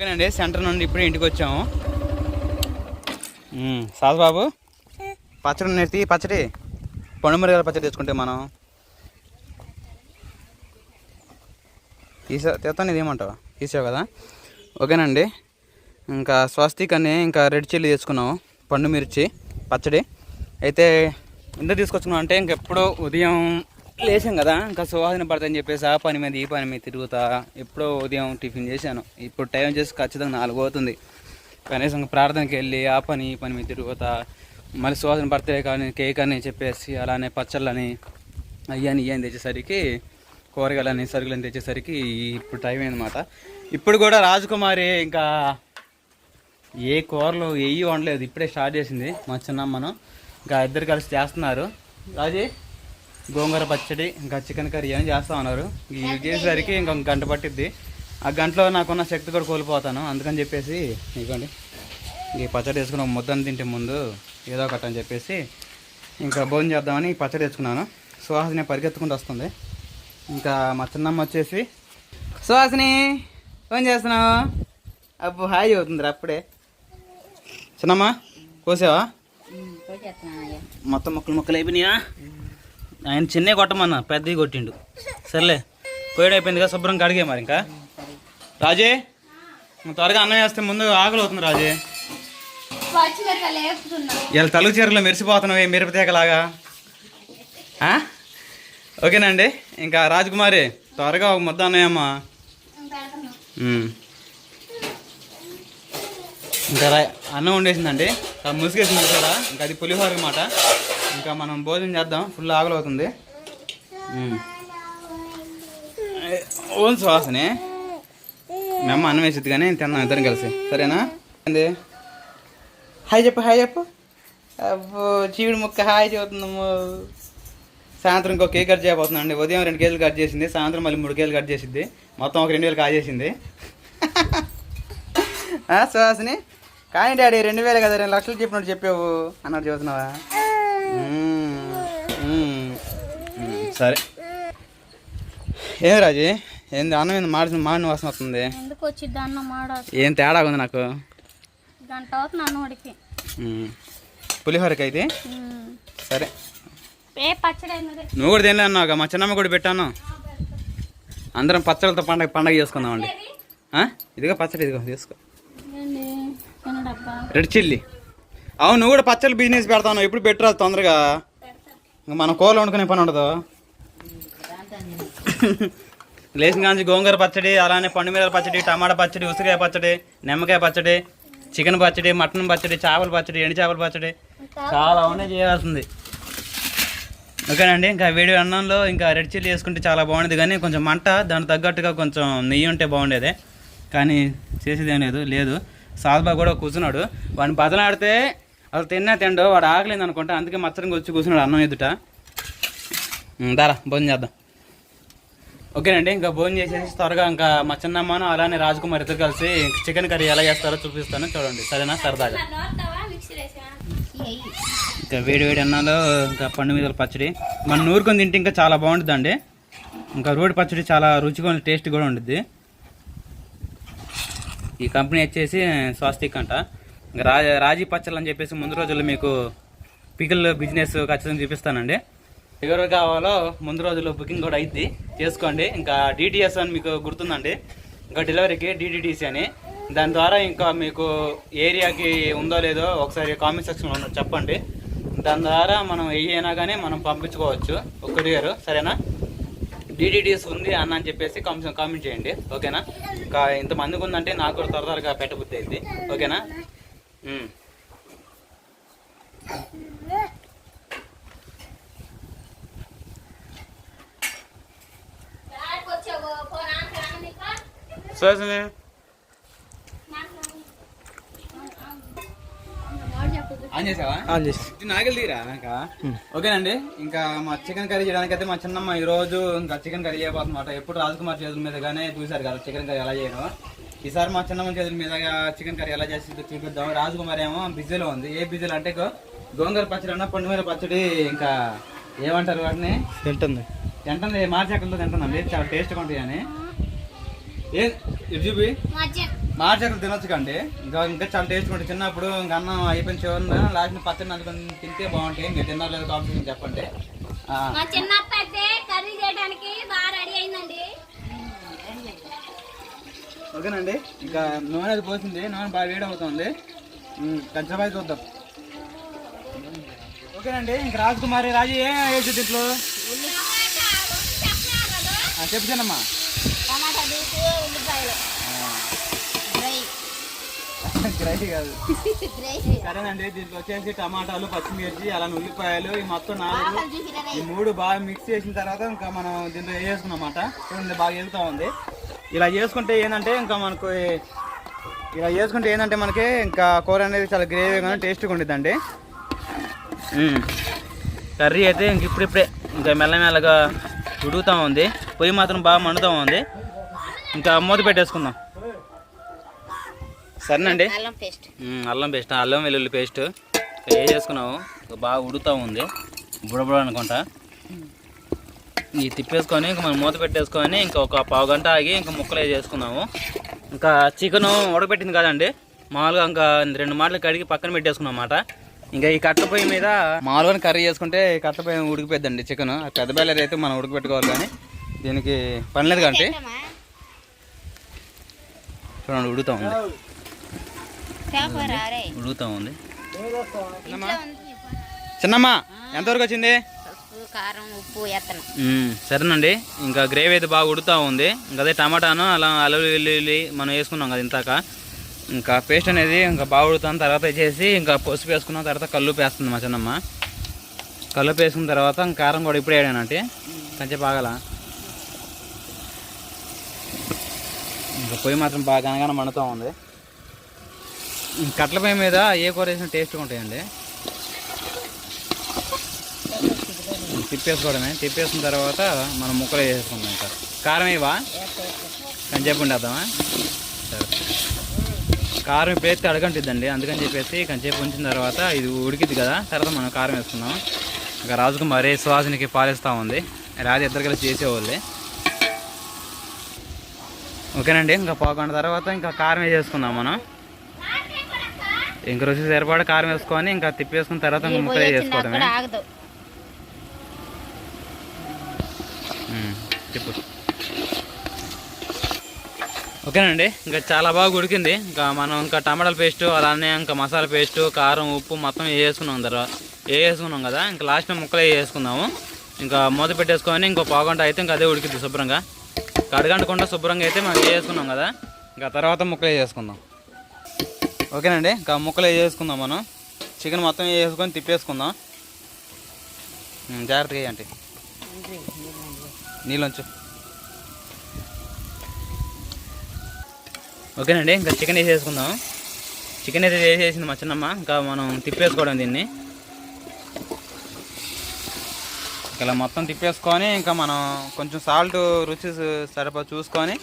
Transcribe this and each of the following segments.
ఓకేనండి సెంటర్ నుండి ఇప్పుడే ఇంటికి వచ్చాము. మ్మ్, సాధు బాబు? పచ్చడి నెత్తి పచ్చడి. పండుమిరగాయల పచ్చడి తెచ్చుకుంటే మనం. తీసా తెస్తాను ఇది ఏమంటావా తీసావు కదా? ఓకేనండి. ఇంకా స్వస్తిక్ అని ఇంకా రెడ్ చిల్లీ తెచ్చుకున్నాము పండు మిర్చి పచ్చడి. అయితే ఎందుకు తీసుకొచ్చుకున్నాం అంటే ఇంకెప్పుడో ఉదయం లేచాం కదా ఇంకా సువాసన పడతాయని చెప్పేసి ఆ పని మీద ఈ పని మీద తిరుగుతా ఎప్పుడో ఉదయం టిఫిన్ చేశాను. ఇప్పుడు టైం చేసి ఖచ్చితంగా నాలుగు అవుతుంది. కనీసం ప్రార్థనకి వెళ్ళి ఆ పని ఈ పని మీద తిరుగుతా మళ్ళీ సువాసన పడితే కానీ కేక్ అని చెప్పేసి అలానే పచ్చళ్ళని అయ్యని ఇయ్యని తెచ్చేసరికి కూరగాయలని సరుకులని తెచ్చేసరికి ఇప్పుడు టైం అయిందన్నమాట. ఇప్పుడు కూడా రాజకుమారి ఇంకా ఏ కూరలు ఏవి వండలేదు. ఇప్పుడే స్టార్ట్ చేసింది మా చిన్నమ్మను. ఇంకా ఇద్దరు కలిసి చేస్తున్నారు. రాజీ? గోంగూర పచ్చడి ఇంకా చికెన్ కర్రీ అని చేస్తా ఉన్నారు. ఇవి చేసేసరికి ఇంకొక గంట పట్టిద్ది. ఆ గంటలో నాకున్న శక్తి కూడా కోల్పోతాను. అందుకని చెప్పేసి ఇదిగోండి. ఈ పచ్చడి వేసుకుని ఒక ముద్దను తింటే ముందు ఏదో ఒకటి అని చెప్పేసి ఇంకా భోజనం చేద్దామని పచ్చడి తెచ్చుకున్నాను. సుహాసిని పరిగెత్తుకుంటూ వస్తుంది. ఇంకా మా చిన్నమ్మ వచ్చేసి సుహాసిని ఫోన్ చేస్తున్నావు? అప్పు హాయ్ అవుతుంది అప్పుడే. చిన్నమ్మ కోసావా? మొత్తం ముక్కలు ముక్కలు అయిపోయినాయా? ఆయన చిన్నవి కొట్టమన్నా పెద్దవి కొట్టిండు. సర్లే కోయడం అయిపోయింది కదా శుభ్రం కడిగే మరి ఇంకా. రాజే త్వరగా అన్నం వేస్తే ముందు ఆకలి అవుతుంది రాజే. ఇలా తలుగు చీరలో మెరిసిపోతున్నావు మిరపతీగలాగా. ఆ? ఓకేనండి ఇంకా రాజకుమారి త్వరగా ఒక ముద్ద అన్నయ్యమ్మా. ఇంకా అన్నం వండేసిందండి. ముసుగేసింది కదా ఇంకా అది పులిహోర అన్నమాట. ఇంకా మనం భోజనం చేద్దాం. ఫుల్ ఆకలి అవుతుంది ఓన్ సువాసనే. మీ అమ్మ అన్నం వేసిద్ది కానీ తిన్నాం ఇద్దరం కలిసి. సరేనా? ఏంది? హాయ్ చెప్పు హాయ్ చెప్పు. అబ్బో చీవిడి ముక్క హాయ్ చెబుతుందమ్మో సాయంత్రం ఇంకో కేక్ కట్ చేయబోతుందండి ఉదయం రెండు కేజీలు కట్ చేసింది సాయంత్రం మళ్ళీ మూడు కేజీలు కట్ చేసింది మొత్తం ఒక రెండు వేలు కాజేసింది. సుహాసిని కానీ డాడీ రెండు వేలు కదా రెండు లక్షలు చెప్పినట్టు చెప్పావు. అన్నట్టు చూస్తున్నావా. సరే. ఏం రాజీ? ఏంది అన్నం ఏంది మాడిన మాడిన వాసన వస్తుంది. ఎందుకు వచ్చిద్ది అన్న మాడ? ఏం తేడా ఉంది నాకు? గంట అవుతుంది అన్న వాడికి మ్మ్. పులిహోరకి అయితే? సరే. నువ్వు కూడా తినలే అన్నావు మా చిన్నమ్మ కూడా పెట్టాను. అందరం పచ్చడితో పండగ పండగ చేసుకుందామండి. ఆ? ఇదిగో పచ్చడి ఇదిగో తీసుకో. Red chilli. అవును నువ్వు కూడా పచ్చడి బిజినెస్ పెడతాను. ఎప్పుడు పెట్టరాదు తొందరగా? మనం కూరలు వండుకునే పని ఉండదు. లేచిన కాంచి గోంగూర పచ్చడి అలానే పండు పచ్చడి టమాటా పచ్చడి ఉసిరికాయ పచ్చడి నిమ్మకాయ పచ్చడి చికెన్ పచ్చడి మటన్ పచ్చడి చేపల పచ్చడి ఎండి చేపల పచ్చడి. చాలా ఉన్నాయి చేయాల్సింది. ఓకేనండి ఇంకా వేడి అన్నంలో ఇంకా రెడ్ చిల్లీ వేసుకుంటే చాలా బాగుండేది. కానీ కొంచెం మంట దానికి తగ్గట్టుగా కొంచెం నెయ్యి ఉంటే బాగుండేది. కానీ చేసేది ఏం లేదు లేదు. సాల్బా కూడా కూర్చున్నాడు. వాడిని బదలాడితే అసలు తిన్నా తిండు వాడు ఆగలేదు అనుకుంటా. అందుకే మచ్చరంగా వచ్చి కూర్చున్నాడు అన్నం ఎదుట. దారా భోజనం చేద్దాం. ఓకేనండి ఇంకా భోజనం చేసేసి త్వరగా ఇంకా మా చిన్నమ్మను అలానే రాజకుమార్ ఇద్దరు కలిసి చికెన్ కర్రీ ఎలా చేస్తారో చూపిస్తాను. చూడండి సరేనా? సరదాగా. ఇంకా వేడి వేడి అన్నాలో ఇంకా పండు మీద పచ్చడి. మన నూరుకొని తింటే ఇంకా చాలా బాగుంటుందండి. ఇంకా రోడ్డు పచ్చడి చాలా రుచిగా టేస్ట్ కూడా ఉంటుంది ఈ కంపెనీ వచ్చేసి స్వాస్తిక్ అంట. రాజీ పచ్చళ్ళు అని చెప్పేసి ముందు రోజుల్లో మీకు పికిల్ బిజినెస్ ఖచ్చితంగా చూపిస్తానండి. ఎవరు కావాలో ముందు రోజుల్లో బుకింగ్ కూడా అయింది చేసుకోండి. ఇంకా డిటిఎస్ అని మీకు గుర్తుందండి. ఇంకా డెలివరీకి డిడిటీసీ అని. దాని ద్వారా ఇంకా మీకు ఏరియాకి ఉందో లేదో ఒకసారి కామెంట్ సెక్షన్లో చెప్పండి. దాని ద్వారా మనం ఏ అయినా కానీ మనం పంపించుకోవచ్చు. ఒక కొరియర్ సరేనా? డిడిడిఎస్ ఉంది అన్న అని చెప్పేసి కొంచెం కామెంట్ చేయండి. ఓకేనా? ఇంకా ఇంతమందికి ఉందంటే నాకు కూడా త్వర త్వరగా పెట్టబుద్ధి అయింది. ఓకేనా? ఉమ్. సుహాసిని ఆన్ చేసావా? ఆన్ చేసి. నాగలి తీరా ఇంకా ఓకేనండి. ఇంకా మా చికెన్ కర్రీ చేయడానికి అయితే మా చిన్నమ్మ ఈ రోజు ఇంకా చికెన్ కర్రీ చేయబోతుందన్నమాట. ఎప్పుడు రాజకుమార్ చేతుల మీదగానే చూశారు కదా చికెన్ కర్రీ ఎలా చేయడం ఈసారి మా చిన్నమ్మ చేతుల మీదుగా చికెన్ కర్రీ ఎలా చేసి చూపిద్దాం. రాజకుమార్ ఏమో బిజీలో ఉంది. ఏ బిజీలో అంటే గోంగూర పచ్చడి అన్న పండు మీద పచ్చడి ఇంకా ఏమంటారు వాటిని? తింటుంది. తింటుంది. మార్చక్కలతో తింటుందండి చాలా టేస్ట్గా ఉంటాయి అని. ఏ ఇది చూపి. మధ్య మార్చకలు తినొచ్చు కండి. ఇంకా ఇంకా చాలా టేస్ట్ ఉంటుంది. చిన్నప్పుడు ఇంకా అన్నం అయిపోయిన చివరిన లాస్ట్ పచ్చడి నంచుకొని తింటే బాగుంటాయి. ఇంకా తిన్నారు లేదు కాంపిటీషన్ చెప్పండి. ఆ, మా చిన్న అత్త అయితే కర్రీ చేయడానికి బాగా రెడీ అయిందండి. ఓకేనండి. ఇంకా నూనె అది పోసింది. నూనె బాగా వేడి అవుతుంది. కంచబాయి చూద్దాం. ఓకేనండి. ఇంకా రాజకుమారి రాజు ఏం వేసి దీంట్లో? చెప్పు చిన్నమ్మా టమాటా దూసు ఉల్లిపాయలు డ్రై గ్రైడ్ కాదు. సరేనండి దీంట్లో వచ్చేసి టమాటాలు పచ్చిమిర్చి అలానే ఉల్లిపాయలు ఈ మొత్తం నాలుగు. ఈ మూడు బాగా మిక్స్ చేసిన తర్వాత ఇంకా మనం దీంట్లో వేసుకున్నమాట చూడండి బాగా వెళ్తా ఉంది. ఇలా చేసుకుంటే ఏంటంటే ఇంకా మనకు ఇలా చేసుకుంటే ఏంటంటే మనకి ఇంకా కూర అనేది చాలా గ్రేవీగా టేస్ట్గా ఉండిద్దండి. కర్రీ అయితే ఇంక ఇప్పుడిప్పుడే ఇంకా మెల్లమెల్లగా ఉడుకుతూ ఉంది. పొయ్యి మాత్రం బాగా మండుతూ ఉంది. ఇంకా మూత పెట్టేసుకుందాం. సరేనండి. అల్లం పేస్ట్. అల్లం పేస్ట్ అల్లం వెల్లుల్లి పేస్ట్. ఏ చేసుకున్నావు? బాగా ఉడుకుతూ ఉంది. బుడబుడ అనుకుంటా ఈ తిప్పేసుకొని ఇంకా మనం మూత పెట్టేసుకొని ఇంకా ఒక పావు గంట ఆగి ఇంకా ముక్కలు వేసేసుకున్నాము ఇంకా చికెన్ ఉడకబెట్టింది కదండి. మామూలుగా ఇంకా రెండు మాటలు కడిగి పక్కన పెట్టేసుకున్నాం అన్నమాట. ఇంకా ఈ కట్ట పొయ్యి మీద మామూలుగా కర్రీ చేసుకుంటే ఈ కట్ట పొయ్యి ఉడికిపోద్దండి చికెన్. పెద్ద బయలర్ అయితే మనం ఉడకబెట్టుకోవాలి కానీ దీనికి పని లేదు కంటే చూడండి ఉడుకుతూ ఉంది. ఉడుకుతూ ఉంది. చిన్నమ్మ? ఎంతవరకు వచ్చింది కారం ఉప్పు ఎత్తనం. మ్మ్, సరేనండి. ఇంకా గ్రేవీ అయితే బాగా ఉడుకుతూ ఉంది. ఇంకా అదే టమాటాను అలా అల్లం వెల్లుల్లి మనం వేసుకున్నాం కదా ఇంతాక ఇంకా పేస్ట్ అనేది ఇంకా బాగా ఉడుకుతాం తర్వాత వచ్చేసి ఇంకా పసుపు వేసుకున్న. తర్వాత కల్లుపు వేస్తుంది మా చిన్నమ్మ. కల్లుపు వేసుకున్న తర్వాత ఇంకా కారం కూడా ఇప్పుడే వేయడానంటే కొంచెం బాగాల ఇంకా పొయ్యి మాత్రం బాగా గనగానే మండుతూ ఉంది. ఈ కట్ల పొయ్యి మీద ఏ కూర వేసిన టేస్ట్గా ఉంటాయండి. తిప్పేసుకోవడమే. తిప్పేసిన తర్వాత మనం ముక్కలు వేసేసుకుందాం సార్. కారం ఇవా కంచేపు ఉండేద్దామా సరే. కారం ఇప్పుడు వేస్తే అడగంటిద్దండి. అందుకని చెప్పేసి కంచేపు ఉంచిన తర్వాత ఇది ఉడికిద్ది కదా. తర్వాత మనం కారం వేసుకుందాం. ఇంకా రాజకుమారి సువాసనకి పాలిస్తూ ఉంది. రాజు ఇద్దరు కలిసి చేసేవాళ్ళే. ఓకేనండి. ఇంకా పోకుండా తర్వాత ఇంకా కారం వేసేసుకుందాం మనం. ఇంక రుచి సరిపడా కారం వేసుకొని ఇంకా తిప్పేసుకున్న తర్వాత ఇంకా ముక్కలు వేసేసుకోవడమే ఆగదు. మ్మ్. చెప్పు ఓకేనండి ఇంకా చాలా బాగా ఉడికింది. ఇంకా మనం ఇంకా టమాటాల పేస్ట్ అలానే ఇంకా మసాలా పేస్ట్ కారం ఉప్పు మొత్తం వేసుకున్నాం తర్వాత. వేసుకున్నాం కదా ఇంకా లాస్ట్ ముక్కలు వేసుకుందాము ఇంకా మూత పెట్టేసుకొని ఇంకో పావుగంట అయితే ఇంకా అదే ఉడికిద్ది శుభ్రంగా. కడగంటకుండా శుభ్రంగా అయితే మనం వేసుకున్నాం కదా ఇంకా తర్వాత ముక్కలు వేసుకుందాం ఓకేనండి ఇంకా ముక్కలు వేసుకుందాం మనం. చికెన్ మొత్తం వేసుకొని తిప్పేసుకుందాం. జాగ్రత్తగా వేయండి. నీళ్ళొంచు. ఓకేనండి ఇంకా చికెన్ వేసేసుకుందాం. చికెన్ అయితే వేసేసింది మా చిన్నమ్మ ఇంకా మనం తిప్పేసుకోవడం దీన్ని. ఇలా మొత్తం తిప్పేసుకొని ఇంకా మనం కొంచెం సాల్ట్ రుచి సరిపడా చూసుకొని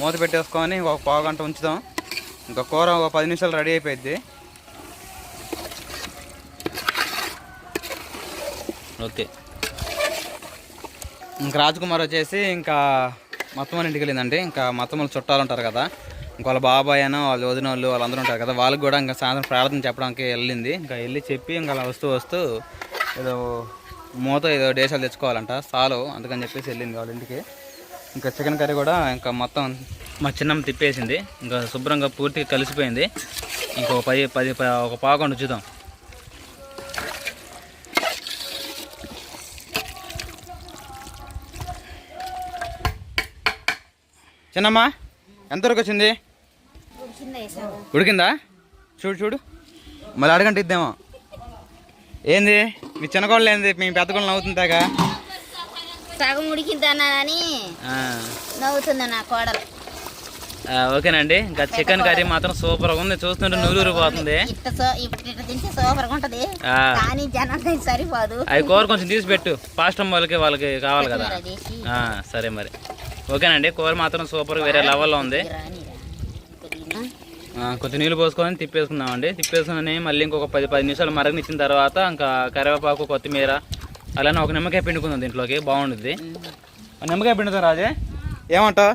మూత పెట్టేసుకొని ఒక పావు గంట ఉంచుదాం. ఇంకా కూర ఒక పది నిమిషాలు రెడీ అయిపోయింది ఓకే. ఇంకా రాజకుమార్ వచ్చేసి ఇంకా మొత్తం ఇంటికి వెళ్ళిందండి. ఇంకా మొత్తం వాళ్ళు చుట్టాలు ఉంటారు కదా. ఇంకా వాళ్ళ బాబాయ్ అయినా వాళ్ళ వదిన వాళ్ళు వాళ్ళందరూ ఉంటారు కదా. వాళ్ళకి కూడా ఇంకా సాయంత్రం ప్రార్థన చెప్పడానికి వెళ్ళింది. ఇంకా వెళ్ళి చెప్పి ఇంకా అలా వస్తూ వస్తూ ఏదో మూత ఏదో డేసాలు తెచ్చుకోవాలంట. సాలు అందుకని చెప్పేసి వెళ్ళింది వాళ్ళ ఇంటికి. ఇంకా చికెన్ కర్రీ కూడా ఇంకా మొత్తం మా చిన్నమ్మ తిప్పేసింది. ఇంకా శుభ్రంగా పూర్తిగా కలిసిపోయింది. ఇంకో పది పది ఒక పావుగంట చూద్దాం. చిన్నమ్మ ఎంతవరకు వచ్చింది? ఉడికిందా? చూడు చూడు. మళ్ళీ అడగంట ఇద్దామో. ఏంది? మీ చిన్నకోళ్ళు ఏంది? మీ పెద్ద కోళ్ళు నవ్వుతుందాగా సగం ఉడికిందన్నానని నవ్వుతుంది నా కోడలు. ఓకేనండి. ఇంకా చికెన్ కర్రీ మాత్రం సూపర్గా ఉంది చూస్తుంటే నూరు పోతుంది అవి కూర కొంచెం తీసి పెట్టు. పాస్టమ్ వాళ్ళకి వాళ్ళకి కావాలి కదా. సరే మరి. ఓకేనండి. కూర మాత్రం సూపర్ వేరే లెవెల్లో ఉంది. కొంచెం నీళ్ళు పోసుకొని తిప్పేసుకుందామండి. తిప్పేసుకొని మళ్ళీ ఇంకొక పది పది నిమిషాలు మరగనిచ్చిన తర్వాత ఇంకా కరివేపాకు కొత్తిమీర అలానే ఒక నిమ్మకాయ పిండుకుందాం దీంట్లోకి. బాగుంటుంది నిమ్మకాయ పిండుతాం రాజే. ఏమంటావు?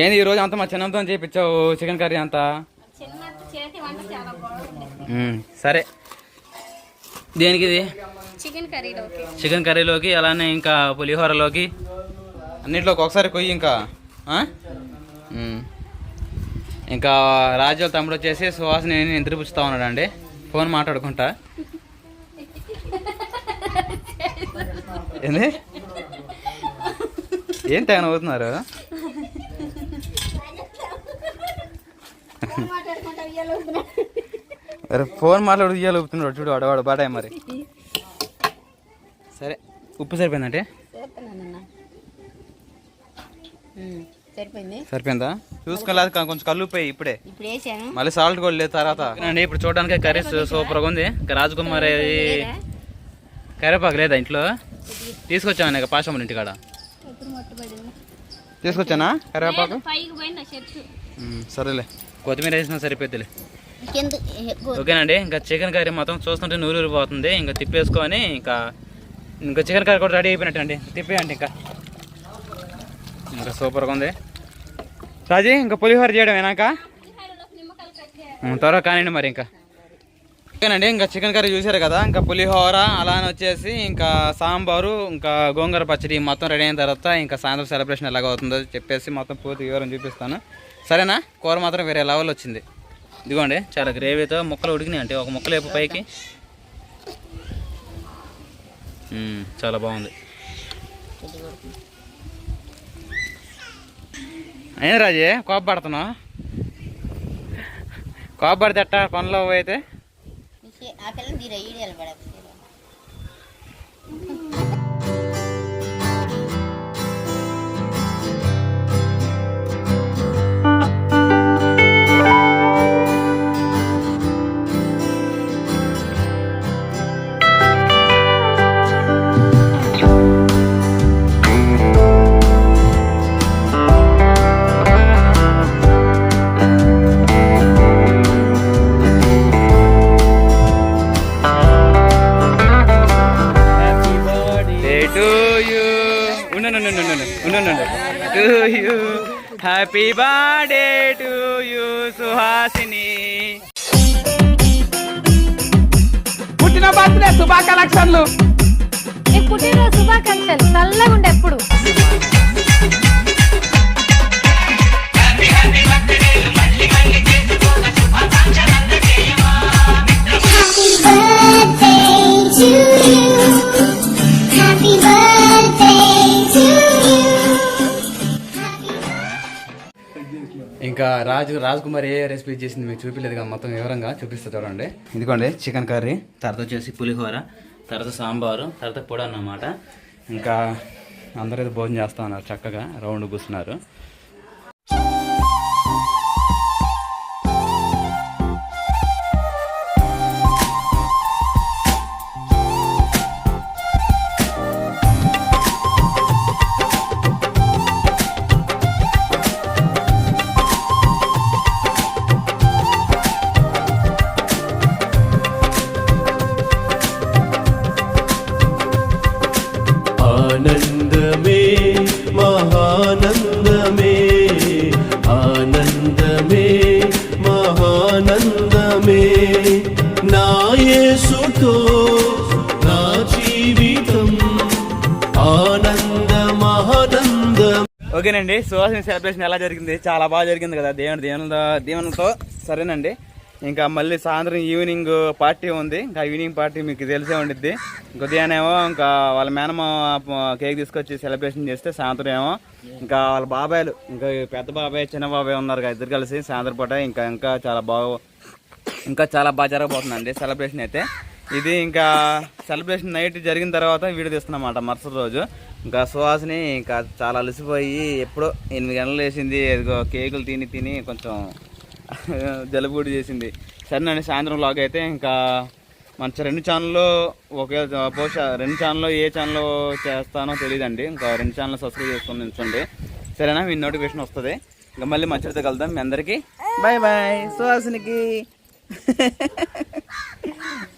ఏంది ఈ రోజు అంతా మా చిన్నంతో చేయించావు చికెన్ కర్రీ అంతా? సరే. దేనికి ఇది చికెన్ కర్రీలోకి. చికెన్ కర్రీలోకి అలానే ఇంకా పులిహోరలోకి. అన్నిట్లోకి ఒకసారి కొయ్యి ఇంకా. ఇంకా రాజు తమ్ముడు వచ్చేసి సుహాసిని ఇంటికి పుచ్చుతా ఉన్నాడు అండి ఫోన్ మాట్లాడుకుంటా. ఏంది? ఏం తెగన అవుతున్నారు అరే ఫోన్ మాట్లాడు ఇయ్యాలి ఊపుతున్నాడు. చూడు వాడు బాడాయి మరి. సరే ఉప్పు సరిపోయిందంటే? సరిపోయింది. సరిపోయిందా? చూసుకోలేదు కొంచెం కళ్ళు ఉప్పాయి ఇప్పుడే. మళ్ళీ సాల్ట్ కూడా లేదు తర్వాత. అండి ఇప్పుడు చూడడానికి కర్రీస్ సూపర్గా ఉంది. ఇంకా రాజకుమార్ అది కరివేపాకు లేదా ఇంట్లో? తీసుకొచ్చాను ఇక పాశమ్మని ఇంటికాడ తీసుకొచ్చానా కరివేపాకు? సరేలే. కొత్తిమీర వేసినా సరిపోద్దిలే. ఓకేనండి ఇంకా చికెన్ కర్రీ మొత్తం చూస్తుంటే నూరు పోతుంది. ఇంకా తిప్పేసుకొని ఇంకా ఇంకా చికెన్ కర్రీ కూడా రెడీ అయిపోయినట్టండి తిప్పేయండి ఇంకా. ఇంకా సూపర్గా ఉంది. రాజీ ఇంకా పులిహోర చేయడం ఏనాక త్వరగా కానివ్వండి మరి ఇంకా. ఓకేనండి ఇంకా చికెన్ కర్రీ చూసారు కదా ఇంకా పులిహోర అలానే వచ్చేసి ఇంకా సాంబారు ఇంకా గోంగూర పచ్చడి మొత్తం రెడీ అయిన తర్వాత ఇంకా సాయంత్రం సెలబ్రేషన్ ఎలాగ అవుతుందో చెప్పేసి మొత్తం పూర్తి వివరం చూపిస్తాను. సరేనా? కూర మాత్రం వేరే లెవెల్ వచ్చింది. ఇదిగోండి చాలా గ్రేవీతో ముక్కలు ఉడికినాయి అంటే ఒక ముక్కలు వేపు పైకి. చాలా బాగుంది. అయినా రాజే కోప పడితే ఎట్టా? పనిలో అయితే? Happy birthday to you Suhasini పుట్టిన బర్త్డే శుభా కలెక్షన్లు ఈ పుట్టినరోజు శుభాకాంక్షలు చల్లగా ఉండే ఎప్పుడు? Happy birthday to ఇంకా రాజు రాజ్ కుమార్ ఏ రెసిపీ చేసింది మీకు చూపించలేదు మొత్తం వివరంగా చూపిస్తా చూడండి. ఇదిగోండి చికెన్ కర్రీ. తర్వాత వచ్చేసి పులిహోర తర్వాత సాంబారు తర్వాత పొడి అన్నమాట. ఇంకా అందరూ అయితే భోజనం చేస్తా ఉన్నారు చక్కగా రౌండ్ కూర్చున్నారు. ఓకేనండి సుహాసిని సెలబ్రేషన్ ఎలా జరిగింది? చాలా బాగా జరిగింది కదా దేవుని దేవుని దేవునితో. సరేనండి ఇంకా మళ్ళీ సాయంత్రం ఈవినింగ్ పార్టీ ఉంది. ఇంకా ఈవినింగ్ పార్టీ మీకు తెలిసే ఉండిద్ది. ఇంకా ఉదయాన్నేమో ఇంకా వాళ్ళ మేనమ కేక్ తీసుకొచ్చి సెలబ్రేషన్ చేస్తే సాయంత్రం ఏమో ఇంకా వాళ్ళ బాబాయ్లు ఇంకా పెద్ద బాబాయ్ చిన్న బాబాయ్ ఉన్నారు కదా ఇద్దరు కలిసి సాయంత్రం పూట. ఇంకా ఇంకా చాలా బాగా ఇంకా చాలా బాగా జరగబోతుందండి సెలబ్రేషన్ అయితే. ఇది ఇంకా సెలబ్రేషన్ నైట్ జరిగిన తర్వాత వీడియో తీస్తున్నమాట మరుసటి రోజు. ఇంకా సుహాసిని ఇంకా చాలా అలసిపోయి ఎప్పుడో ఎనిమిది గంటలు వేసింది ఇదిగో కేకులు తిని తిని కొంచెం జలుబుడి చేసింది. సరే నేను సాయంత్రం లాగ్ అయితే ఇంకా మన రెండు ఛానల్లో ఒకే బహుశా రెండు ఛానల్లో ఏ ఛానల్లో చేస్తానో తెలియదండి ఇంకా రెండు ఛానల్ సబ్స్క్రైబ్ చేసుకుని ఉంచండి. సరేనా? మీ నోటిఫికేషన్ వస్తుంది. ఇంకా మళ్ళీ మంచితో కలుద్దాం. మీ అందరికీ బాయ్ బాయ్ సుహాసినికి.